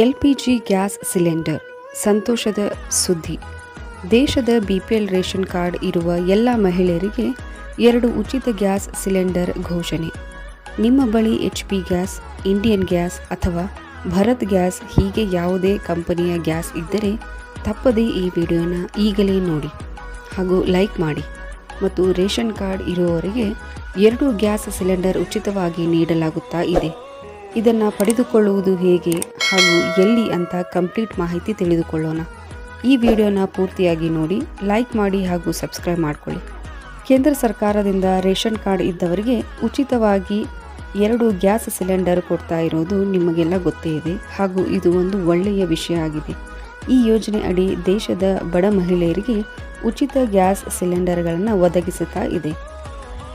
L P G gas cylinder, ಸಂತೋಷದ ಸುದ್ದಿ. ದೇಶದ B P L ration card ಇರುವ ಎಲ್ಲ ಮಹಿಳೆಯರಿಗೆ ಎರಡು ಉಚಿತ ಗ್ಯಾಸ್ ಸಿಲಿಂಡರ್ ಘೋಷಣೆ. ನಿಮ್ಮ ಬಳಿ H P gas, Indian gas ಅಥವಾ ಭರತ್ ಗ್ಯಾಸ್ ಹೀಗೆ ಯಾವುದೇ ಕಂಪನಿಯ ಗ್ಯಾಸ್ ಇದ್ದರೆ ತಪ್ಪದೇ ಈ ವಿಡಿಯೋನ ಈಗಲೇ ನೋಡಿ ಹಾಗೂ ಲೈಕ್ ಮಾಡಿ ಮತ್ತು ರೇಷನ್ ಕಾರ್ಡ್ ಇರುವವರಿಗೆ ಎರಡು ಗ್ಯಾಸ್ ಸಿಲಿಂಡರ್ ಉಚಿತವಾಗಿ ನೀಡಲಾಗುತ್ತಾ ಇದೆ. ಇದನ್ನು ಪಡೆದುಕೊಳ್ಳುವುದು ಹೇಗೆ ಹಾಗೂ ಎಲ್ಲಿ ಅಂತ ಕಂಪ್ಲೀಟ್ ಮಾಹಿತಿ ತಿಳಿದುಕೊಳ್ಳೋಣ. ಈ ವಿಡಿಯೋನ ಪೂರ್ತಿಯಾಗಿ ನೋಡಿ, ಲೈಕ್ ಮಾಡಿ ಹಾಗೂ ಸಬ್ಸ್ಕ್ರೈಬ್ ಮಾಡಿಕೊಳ್ಳಿ. ಕೇಂದ್ರ ಸರ್ಕಾರದಿಂದ ರೇಷನ್ ಕಾರ್ಡ್ ಇದ್ದವರಿಗೆ ಉಚಿತವಾಗಿ ಎರಡು ಗ್ಯಾಸ್ ಸಿಲಿಂಡರ್ ಕೊಡ್ತಾ ಇರೋದು ನಿಮಗೆಲ್ಲ ಗೊತ್ತೇ ಇದೆ ಹಾಗೂ ಇದು ಒಂದು ಒಳ್ಳೆಯ ವಿಷಯ ಆಗಿದೆ. ಈ ಯೋಜನೆ ಅಡಿ ದೇಶದ ಬಡ ಮಹಿಳೆಯರಿಗೆ ಉಚಿತ ಗ್ಯಾಸ್ ಸಿಲಿಂಡರ್ಗಳನ್ನು ಒದಗಿಸುತ್ತಾ ಇದೆ.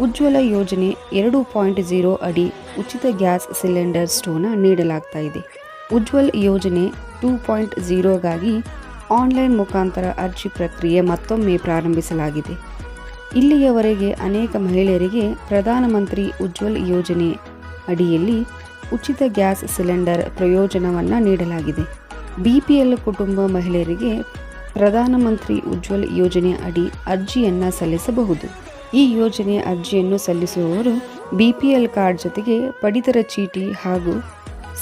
ಉಜ್ವಲ ಯೋಜನೆ ಎರಡು ಪಾಯಿಂಟ್ ಝೀರೋ ಅಡಿ ಉಚಿತ ಗ್ಯಾಸ್ ಸಿಲಿಂಡರ್ ಸ್ಟೋನ ನೀಡಲಾಗ್ತಾ ಇದೆ. ಉಜ್ವಲ್ ಯೋಜನೆ ಟೂ ಪಾಯಿಂಟ್ ಜೀರೋಗಾಗಿ ಆನ್ಲೈನ್ ಮುಖಾಂತರ ಅರ್ಜಿ ಪ್ರಕ್ರಿಯೆ ಮತ್ತೊಮ್ಮೆ ಪ್ರಾರಂಭಿಸಲಾಗಿದೆ. ಇಲ್ಲಿಯವರೆಗೆ ಅನೇಕ ಮಹಿಳೆಯರಿಗೆ ಪ್ರಧಾನಮಂತ್ರಿ ಉಜ್ವಲ್ ಯೋಜನೆ ಅಡಿಯಲ್ಲಿ ಉಚಿತ ಗ್ಯಾಸ್ ಸಿಲಿಂಡರ್ ಪ್ರಯೋಜನವನ್ನು ನೀಡಲಾಗಿದೆ. ಬಿಪಿಎಲ್ ಕುಟುಂಬ ಮಹಿಳೆಯರಿಗೆ ಪ್ರಧಾನಮಂತ್ರಿ ಉಜ್ವಲ್ ಯೋಜನೆ ಅಡಿ ಅರ್ಜಿಯನ್ನು ಸಲ್ಲಿಸಬಹುದು. ಈ ಯೋಜನೆಯ ಅರ್ಜಿಯನ್ನು ಸಲ್ಲಿಸುವವರು ಬಿಪಿಎಲ್ ಕಾರ್ಡ್ ಜೊತೆಗೆ ಪಡಿತರ ಚೀಟಿ ಹಾಗೂ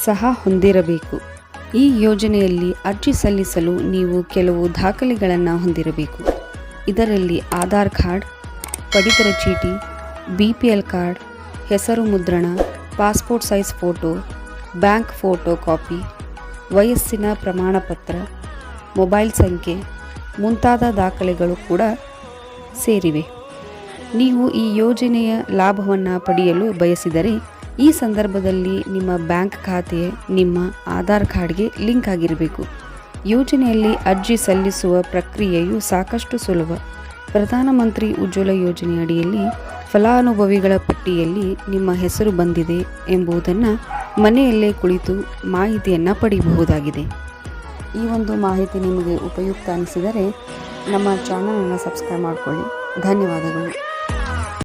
ಸಹ ಹೊಂದಿರಬೇಕು. ಈ ಯೋಜನೆಯಲ್ಲಿ ಅರ್ಜಿ ಸಲ್ಲಿಸಲು ನೀವು ಕೆಲವು ದಾಖಲೆಗಳನ್ನು ಹೊಂದಿರಬೇಕು. ಇದರಲ್ಲಿ ಆಧಾರ್ ಕಾರ್ಡ್, ಪಡಿತರ ಚೀಟಿ ಬಿ ಪಿ ಎಲ್ ಕಾರ್ಡ್, ಹೆಸರು ಮುದ್ರಣ, passport size photo, bank photo copy, ವಯಸ್ಸಿನ ಪ್ರಮಾಣಪತ್ರ, ಮೊಬೈಲ್ ಸಂಖ್ಯೆ ಮುಂತಾದ ದಾಖಲೆಗಳು ಕೂಡ ಸೇರಿವೆ. ನೀವು ಈ ಯೋಜನೆಯ ಲಾಭವನ್ನು ಪಡೆಯಲು ಬಯಸಿದರೆ ಈ ಸಂದರ್ಭದಲ್ಲಿ ನಿಮ್ಮ ಬ್ಯಾಂಕ್ ಖಾತೆ, ನಿಮ್ಮ ಆಧಾರ್ ಕಾರ್ಡ್ಗೆ ಲಿಂಕ್ ಆಗಿರಬೇಕು. ಯೋಜನೆಯಲ್ಲಿ ಅರ್ಜಿ ಸಲ್ಲಿಸುವ ಪ್ರಕ್ರಿಯೆಯು ಸಾಕಷ್ಟು ಸುಲಭ. ಪ್ರಧಾನಮಂತ್ರಿ ಉಜ್ವಲ ಯೋಜನೆ ಅಡಿಯಲ್ಲಿ ಫಲಾನುಭವಿಗಳ ಪಟ್ಟಿಯಲ್ಲಿ ನಿಮ್ಮ ಹೆಸರು ಬಂದಿದೆ ಎಂಬುದನ್ನು ಮನೆಯಲ್ಲೇ ಕುಳಿತು ಮಾಹಿತಿಯನ್ನು ಪಡೆಯಬಹುದಾಗಿದೆ. ಈ ಒಂದು ಮಾಹಿತಿ ನಿಮಗೆ ಉಪಯುಕ್ತ ಅನಿಸಿದರೆ ನಮ್ಮ ಚಾನಲನ್ನು ಸಬ್ಸ್ಕ್ರೈಬ್ ಮಾಡಿಕೊಳ್ಳಿ. ಧನ್ಯವಾದಗಳು.